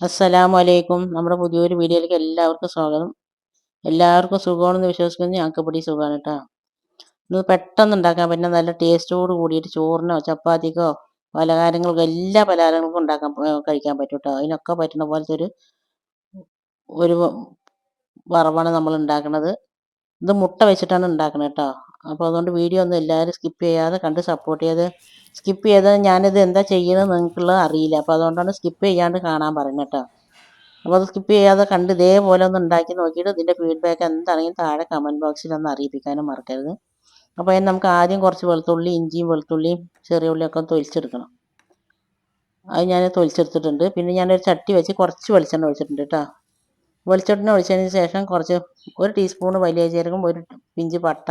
അസ്സലാമു അലൈക്കും നമ്മുടെ പുതിയൊരു വീഡിയോയിലേക്ക് എല്ലാവർക്കും സ്വാഗതം. എല്ലാവർക്കും സുഖമാണെന്ന് വിശ്വസിക്കുന്നു ഞങ്ങൾക്ക് പിടി സുഖമാണ് കേട്ടോ. ഇത് പെട്ടെന്ന് ഉണ്ടാക്കാൻ പറ്റുന്ന നല്ല ടേസ്റ്റോട് കൂടിയിട്ട് ചോറിനോ ചപ്പാത്തിക്കോ പലഹാരങ്ങൾക്കോ എല്ലാ പലഹാരങ്ങൾക്കും ഉണ്ടാക്കാൻ കഴിക്കാൻ പറ്റും കേട്ടോ. അതിനൊക്കെ പറ്റുന്ന പോലത്തെ ഒരു ഒരു വറവാണ് നമ്മൾ ഉണ്ടാക്കുന്നത്. ഇത് മുട്ട വെച്ചിട്ടാണ് ഉണ്ടാക്കുന്നത് കേട്ടോ. അപ്പോൾ അതുകൊണ്ട് വീഡിയോ ഒന്നും എല്ലാവരും സ്കിപ്പ് ചെയ്യാതെ കണ്ട് സപ്പോർട്ട് ചെയ്ത് സ്കിപ്പ് ചെയ്ത് ഞാനിത് എന്താ ചെയ്യുന്നത് നിങ്ങൾക്കുള്ളത് അറിയില്ല. അപ്പോൾ അതുകൊണ്ടാണ് സ്കിപ്പ് ചെയ്യാണ്ട് കാണാൻ പറയുന്നത് കേട്ടോ അപ്പോൾ അത് സ്കിപ്പ് ചെയ്യാതെ കണ്ട് ഇതേപോലെ ഒന്ന് ഉണ്ടാക്കി നോക്കിയിട്ട് ഇതിന്റെ ഫീഡ്ബാക്ക് എന്താണെങ്കിലും താഴെ കമന്റ് ബോക്സിൽ ഒന്ന് അറിയിപ്പിക്കാനും മറക്കരുത്. അപ്പോൾ അതിന് നമുക്ക് ആദ്യം കുറച്ച് വെളുത്തുള്ളി ഇഞ്ചിയും വെളുത്തുള്ളിയും ചെറിയ ഉള്ളിയൊക്കെ തൊലിച്ചെടുക്കണം. അത് ഞാൻ തൊലിച്ചെടുത്തിട്ടുണ്ട്. പിന്നെ ഞാനൊരു ചട്ടി വെച്ച് കുറച്ച് വെളിച്ചെണ്ണ ഒഴിച്ചിട്ടുണ്ട് കേട്ടോ വെളിച്ചെണ്ണ ഒഴിച്ചതിന് ശേഷം കുറച്ച് ഒരു ടീസ്പൂൺ വലിയ ജീരകം ഒരു പിഞ്ച് പട്ട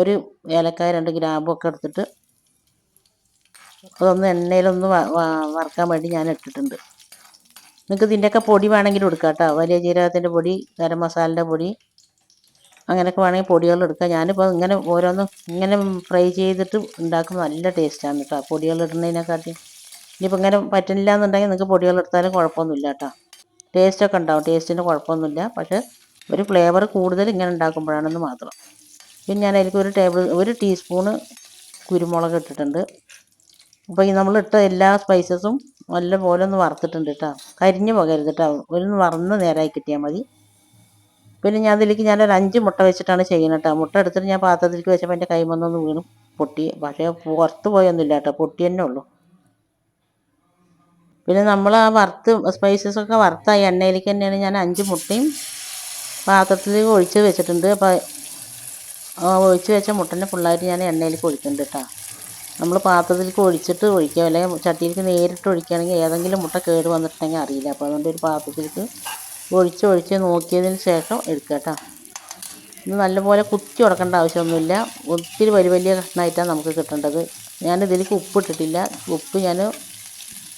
ഒരു ഏലക്കായ രണ്ട് ഗ്രാമ്പും ഒക്കെ എടുത്തിട്ട് അതൊന്ന് എണ്ണയിലൊന്ന് വറുക്കാൻ വേണ്ടി ഞാൻ ഇട്ടിട്ടുണ്ട്. നിങ്ങൾക്ക് ഇതിന്റെയൊക്കെ പൊടി വേണമെങ്കിൽ എടുക്കാം കേട്ടോ. വലിയ ജീരകത്തിന്റെ പൊടി ഗരം മസാലന്റെ പൊടി അങ്ങനെയൊക്കെ വേണമെങ്കിൽ പൊടികൾ എടുക്കാം. ഞാനിപ്പോൾ ഇങ്ങനെ ഓരോന്ന് ഇങ്ങനെ ഫ്രൈ ചെയ്തിട്ട് ഉണ്ടാക്കുമ്പോൾ നല്ല ടേസ്റ്റാണ് കേട്ടോ. പൊടികൾ ഇടുന്നതിനെക്കാട്ടി ഇനിയിപ്പോൾ ഇങ്ങനെ പറ്റില്ല എന്നുണ്ടെങ്കിൽ നിങ്ങൾക്ക് പൊടികൾ എടുത്താലും കുഴപ്പമൊന്നുമില്ല കേട്ടോ. ടേസ്റ്റൊക്കെ ഉണ്ടാവും. ടേസ്റ്റിന് കുഴപ്പമൊന്നുമില്ല. പക്ഷേ ഒരു ഫ്ലേവർ കൂടുതൽ ഇങ്ങനെ ഉണ്ടാക്കുമ്പോഴാണെന്ന് മാത്രം. പിന്നെ ഞാൻ അതിലേക്ക് ഒരു ടേബിൾ ഒരു ടീസ്പൂണ് കുരുമുളക് ഇട്ടിട്ടുണ്ട്. അപ്പോൾ ഈ നമ്മളിട്ട എല്ലാ സ്പൈസസും നല്ലപോലെ ഒന്ന് വറുത്തിട്ടുണ്ട് കേട്ടോ കരിഞ്ഞു പോകരുത് കേട്ടോ ഒന്ന് വറന്ന് നേരായി കിട്ടിയാൽ മതി. പിന്നെ ഞാൻ അതിലേക്ക് ഞാനൊരു അഞ്ച് മുട്ട വെച്ചിട്ടാണ് ചെയ്യുന്നത് കേട്ടോ മുട്ട എടുത്തിട്ട് ഞാൻ പാത്രത്തിലേക്ക് വെച്ചപ്പോൾ എന്റെ കൈമൊന്നൊന്ന് വീണു പൊട്ടി. പക്ഷേ പുറത്ത് പോയൊന്നുമില്ല കേട്ടോ പൊട്ടി തന്നെ ഉള്ളൂ. പിന്നെ നമ്മൾ ആ വറുത്ത് സ്പൈസസൊക്കെ വറുത്ത ആ എണ്ണയിലേക്ക് തന്നെയാണ് ഞാൻ അഞ്ച് മുട്ടയും പാത്രത്തിലേക്ക് ഒഴിച്ച് വെച്ചിട്ടുണ്ട്. അപ്പോൾ ഒഴിച്ച് വെച്ച മുട്ടന്റെ പിള്ളേർ ഞാൻ എണ്ണയിലേക്ക് ഒഴിക്കുന്നുണ്ട് കേട്ടോ നമ്മൾ പാത്രത്തിലേക്ക് ഒഴിച്ചിട്ട് ഒഴിക്കുക. അല്ലെങ്കിൽ ചട്ടിയിലേക്ക് നേരിട്ട് ഒഴിക്കുകയാണെങ്കിൽ ഏതെങ്കിലും മുട്ട കേട് വന്നിട്ടുണ്ടെങ്കിൽ അറിയില്ല. അപ്പോൾ അതുകൊണ്ട് ഒരു പാത്രത്തിലേക്ക് ഒഴിച്ച് ഒഴിച്ച് നോക്കിയതിന് ശേഷം എടുക്കുക കേട്ടോ ഇത് നല്ലപോലെ കുത്തി ഉടക്കേണ്ട ആവശ്യമൊന്നുമില്ല. ഒത്തിരി വലിയ വലിയ കഷ്ണമായിട്ടാണ് നമുക്ക് കിട്ടേണ്ടത്. ഞാൻ ഇതിലേക്ക് ഉപ്പ് ഇട്ടിട്ടില്ല. ഉപ്പ് ഞാൻ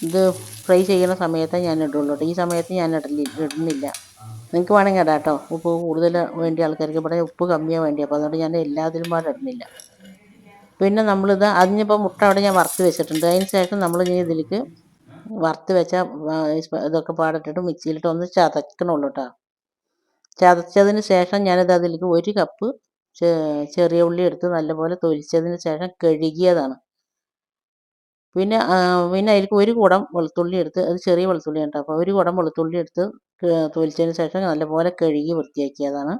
ഇത് ഫ്രൈ ചെയ്യുന്ന സമയത്തേ ഞാൻ ഇടുള്ളൂ കേട്ടോ ഈ സമയത്ത് ഞാൻ ഇടലി ഇടുന്നില്ല. നിങ്ങൾക്ക് വേണമെങ്കിൽ ഇടാം കേട്ടോ. ഉപ്പ് കൂടുതൽ വേണ്ടിയ ആൾക്കാർക്ക് ഇവിടെ ഉപ്പ് കമ്മിയാണ് വേണ്ടി അപ്പോൾ അതുകൊണ്ട് ഞാൻ എല്ലാത്തിലും പാടെ ഇടുന്നില്ല. പിന്നെ നമ്മളിത് അതിനിപ്പോൾ മുട്ട അവിടെ ഞാൻ വറുത്ത് വെച്ചിട്ടുണ്ട്. അതിന് ശേഷം നമ്മൾ ഇനി ഇതിലേക്ക് വറുത്ത് വെച്ച ഇതൊക്കെ പാടിട്ടിട്ട് മിക്സിയിലിട്ട് ഒന്ന് ചതക്കണുള്ളൂ കേട്ടോ ചതച്ചതിന് ശേഷം ഞാനിത് അതിലേക്ക് ഒരു കപ്പ് ചെറിയ ഉള്ളി എടുത്ത് നല്ലപോലെ തൊലിച്ചതിന് ശേഷം കഴുകിയതാണ്. പിന്നെ പിന്നെ അതിലേക്ക് ഒരു കുടം വെളുത്തുള്ളി എടുത്ത് അത് ചെറിയ വെളുത്തുള്ളി കേട്ടോ അപ്പോൾ ഒരു കുടം വെളുത്തുള്ളി എടുത്ത് തൊലിച്ചതിന് ശേഷം നല്ലപോലെ കഴുകി വൃത്തിയാക്കിയതാണ്.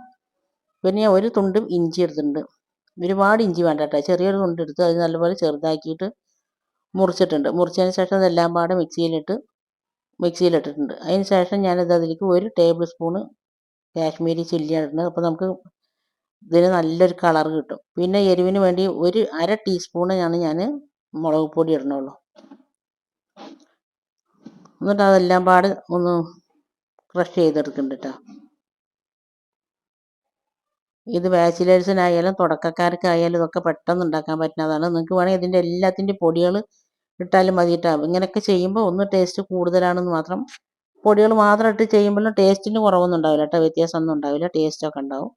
പിന്നെ ഞാൻ ഒരു തുണ്ടും ഇഞ്ചി എടുത്തിട്ടുണ്ട്. ഒരുപാട് ഇഞ്ചി വേണ്ട കേട്ടോ. ചെറിയൊരു തുണ്ട് എടുത്ത് അത് നല്ലപോലെ ചെറുതാക്കിയിട്ട് മുറിച്ചിട്ടുണ്ട്. മുറിച്ചതിന് ശേഷം അതെല്ലാം പാടെ മിക്സിയിലിട്ട് മിക്സിയിലിട്ടിട്ടുണ്ട്. അതിന് ശേഷം ഞാനത് അതിലേക്ക് ഒരു ടേബിൾ സ്പൂണ് കാശ്മീരി ചില്ലി ഇടുന്നത് അപ്പോൾ നമുക്ക് ഇതിന് നല്ലൊരു കളർ കിട്ടും. പിന്നെ എരിവിന് വേണ്ടി ഒരു അര ടീസ്പൂണാണ് ഞാൻ മുളക് പൊടി ഇടണുള്ളൂ എന്നിട്ട് അതെല്ലാം പാട് ഒന്ന് ക്രഷ് ചെയ്തെടുക്കുന്നുണ്ട് കേട്ടോ ഇത് ബാച്ചിലേഴ്സിനായാലും തുടക്കക്കാർക്കായാലും ഇതൊക്കെ പെട്ടെന്ന് ഉണ്ടാക്കാൻ പറ്റുന്നതാണ്. നിങ്ങൾക്ക് വേണമെങ്കിൽ ഇതിന്റെ എല്ലാത്തിന്റെ പൊടികൾ ഇട്ടാലും മതി കേട്ടോ ഇങ്ങനെയൊക്കെ ചെയ്യുമ്പോൾ ഒന്ന് ടേസ്റ്റ് കൂടുതലാണെന്ന് മാത്രം പൊടികൾ മാത്രം ഇട്ട് ചെയ്യുമ്പോഴും ടേസ്റ്റിന് കുറവൊന്നും ഉണ്ടാവില്ല കേട്ടോ. വ്യത്യാസമൊന്നും ഉണ്ടാവില്ല. ടേസ്റ്റൊക്കെ ഉണ്ടാവും.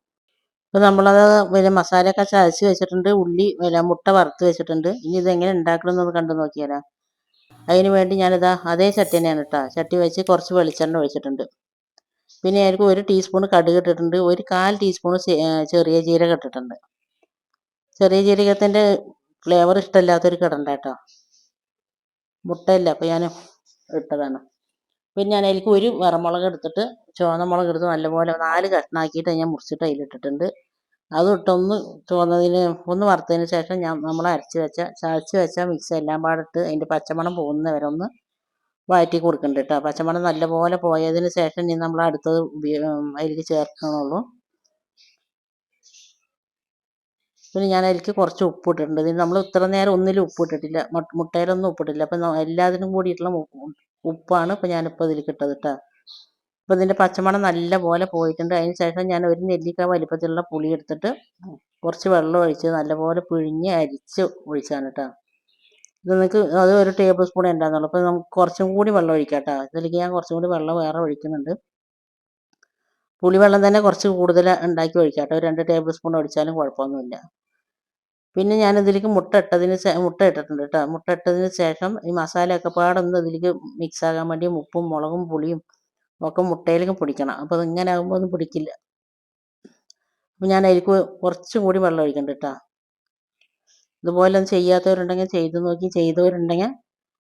അപ്പോൾ നമ്മളത് പിന്നെ മസാലയൊക്കെ ചതച്ച് വെച്ചിട്ടുണ്ട് ഉള്ളി പിന്നെ മുട്ട വറുത്ത് വെച്ചിട്ടുണ്ട്. ഇനി ഇതെങ്ങനെ ഉണ്ടാക്കണമെന്ന് കണ്ടു നോക്കിയാലോ അതിന് വേണ്ടി ഞാനിതാ അതേ ചട്ടി തന്നെയാണ് കേട്ടോ ചട്ടി വെച്ച് കുറച്ച് വെളിച്ചെണ്ണ ഒഴിച്ചിട്ടുണ്ട്. പിന്നെ എനിക്ക് ഒരു ടീസ്പൂൺ കടുക് ഇട്ടിട്ടുണ്ട്. ഒരു കാൽ ടീസ്പൂൺ ചെറിയ ജീരകം ഇട്ടിട്ടുണ്ട്. ചെറിയ ജീരകത്തിന്റെ ഫ്ലേവർ ഇഷ്ടമില്ലാത്തൊരു കിടണ്ട കേട്ടോ മുട്ടയില്ല അപ്പോൾ ഞാൻ ഇട്ടതാണ്. പിന്നെ ഞാൻ അതിലേക്ക് ഒരു വറമുളക് എടുത്തിട്ട് ചുവന്ന മുളക് എടുത്ത് നല്ലപോലെ നാല് കഷ്ണാക്കിയിട്ട് ഞാൻ മുറിച്ചിട്ട് അതിലിട്ടിട്ടുണ്ട്. അതും ഇട്ടൊന്ന് ചുവന്നതിന് ഒന്ന് വറുത്തതിന് ശേഷം ഞാൻ നമ്മൾ അരച്ച് വെച്ച ചതച്ച് വെച്ച മിക്സ് എല്ലാം പാടിട്ട് അതിന്റെ പച്ചമണം പോകുന്ന വരെ ഒന്ന് വഴറ്റി കൊടുക്കുന്നുണ്ട് കേട്ടോ. പച്ചമണം നല്ലപോലെ പോയതിന് ശേഷം ഇനി നമ്മൾ അടുത്തത് അതിലേക്ക് ചേർക്കണുള്ളൂ പിന്നെ ഞാൻ അതിലേക്ക് കുറച്ച് ഉപ്പ് ഇട്ടിട്ടുണ്ട്. ഇതിന് നമ്മൾ ഇത്ര നേരം ഒന്നിലും ഉപ്പ് ഇട്ടിട്ടില്ല. മു- മുട്ടയിലൊന്നും ഉപ്പിട്ടില്ല അപ്പം എല്ലാത്തിനും കൂടിയിട്ടുള്ള ഉപ്പാണ് ഇപ്പം ഞാനിപ്പോൾ ഇതിലേക്ക് ഇട്ടത് കേട്ടോ അപ്പോൾ ഇതിന്റെ പച്ചമണം നല്ല പോലെ പോയിട്ടുണ്ട്. അതിന് ശേഷം ഞാൻ ഒരു നെല്ലിക്ക വലിപ്പത്തിലുള്ള പുളി എടുത്തിട്ട് കുറച്ച് വെള്ളം ഒഴിച്ച് നല്ലപോലെ പിഴിഞ്ഞ് അരിച്ച് ഒഴിച്ചാണ് കേട്ടോ ഇത് നിങ്ങൾക്ക് അത് ഒരു ടേബിൾ സ്പൂൺ ഉണ്ടാകുന്നുള്ളൂ അപ്പോൾ നമുക്ക് കുറച്ചും കൂടി വെള്ളം ഒഴിക്കാം കേട്ടോ ഇതിലേക്ക് ഞാൻ കുറച്ചും കൂടി വെള്ളം വേറെ ഒഴിക്കുന്നുണ്ട്. പുളിവെള്ളം തന്നെ കുറച്ച് കൂടുതൽ ഉണ്ടാക്കി ഒഴിക്കാം കേട്ടോ രണ്ട് ടേബിൾ സ്പൂൺ ഒഴിച്ചാലും കുഴപ്പമൊന്നുമില്ല. പിന്നെ ഞാൻ ഇതിലേക്ക് മുട്ട ഇട്ടതിന് മുട്ട ഇട്ടിട്ടുണ്ട് കേട്ടോ മുട്ട ഇട്ടതിന് ശേഷം ഈ മസാലയൊക്കെ പാടൊന്ന് ഇതിലേക്ക് മിക്സ് ആകാൻ വേണ്ടി ഉപ്പും മുളകും പുളിയും ഒക്കെ മുട്ടയിലേക്ക് പിടിക്കണം. അപ്പോൾ ഇങ്ങനെ ആകുമ്പോൾ ഒന്നും പിടിക്കില്ല. അപ്പം ഞാൻ അതിലേക്ക് കുറച്ചും കൂടി വെള്ളം ഒഴിക്കണ്ട കേട്ടോ ഇതുപോലെ ഒന്നും ചെയ്യാത്തവരുണ്ടെങ്കിൽ ചെയ്തു നോക്കി. ചെയ്തവരുണ്ടെങ്കിൽ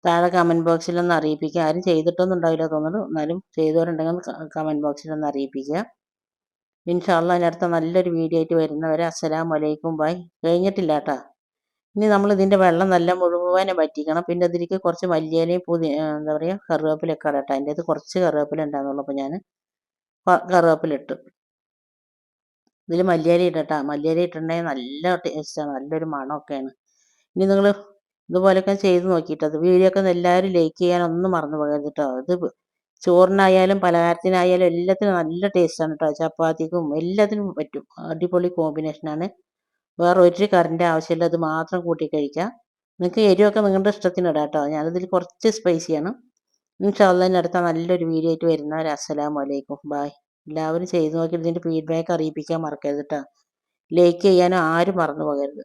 താഴെ കമന്റ് ബോക്സിലൊന്ന് അറിയിപ്പിക്കുക ആരും ചെയ്തിട്ടൊന്നും ഉണ്ടാവില്ല തോന്നുന്നു. എന്നാലും ചെയ്തവരുണ്ടെങ്കിൽ കമന്റ് ബോക്സിലൊന്ന് അറിയിപ്പിക്കുക ഇൻഷാല്ല അതിനടുത്ത നല്ലൊരു വീഡിയോ ആയിട്ട് വരുന്നവരെ അസ്സലാം വലൈക്കും ബൈ. കഴിഞ്ഞിട്ടില്ല കേട്ടോ ഇനി നമ്മൾ ഇതിന്റെ വെള്ളം നല്ല മുഴുവനെ വറ്റിക്കണം. പിന്നെ ഇതിലേക്ക് കുറച്ച് മല്ലിയിലയും പുതി എന്താ പറയുക കറിവേപ്പിലൊക്കെ ഇടട്ടെ. അതിന്റെ അത് കുറച്ച് കറിവേപ്പില ഉണ്ടാകുന്നുള്ളൂ അപ്പോൾ ഞാൻ കറിവേപ്പില ഇട്ടു. ഇതിൽ മല്ലിയില ഇടട്ടാ. മല്ലിയില ഇട്ടിട്ടുണ്ടെങ്കിൽ നല്ല ടേസ്റ്റാണ്. നല്ലൊരു മണമൊക്കെയാണ്. ഇനി നിങ്ങൾ ഇതുപോലെയൊക്കെ ചെയ്ത് നോക്കിയിട്ടത് വീഡിയോ ഒക്കെ എല്ലാവരും ലൈക്ക് ചെയ്യാനൊന്നും മറന്നു പോകരുത് കേട്ടോ ഇത് ചോറിനായാലും പലഹാരത്തിനായാലും എല്ലാത്തിനും നല്ല ടേസ്റ്റാണ് കേട്ടോ ചപ്പാത്തിക്കും എല്ലാത്തിനും പറ്റും. അടിപൊളി കോമ്പിനേഷനാണ് വേറെ ഒരു കറിന്റെ ആവശ്യമില്ല. അത് മാത്രം കൂട്ടി കഴിക്കാം. നിങ്ങൾക്ക് എരിവൊക്കെ നിങ്ങളുടെ ഇഷ്ടത്തിന് ഇടാം കേട്ടോ ഞാനതിൽ കുറച്ച് സ്പൈസിയാണ് ഇൻഷാള്ളതിന്റെ അടുത്ത നല്ലൊരു വീഡിയോ ആയിട്ട് വരുന്നവർ അസ്സലാമു അലൈക്കും. ബായ് എല്ലാവരും ചെയ്തു നോക്കി ഇതിന്റെ ഫീഡ്ബാക്ക് അറിയിപ്പിക്കാൻ മറക്കരുത് കേട്ടോ ലൈക്ക് ചെയ്യാനും ആരും മറന്നു പോകരുത്.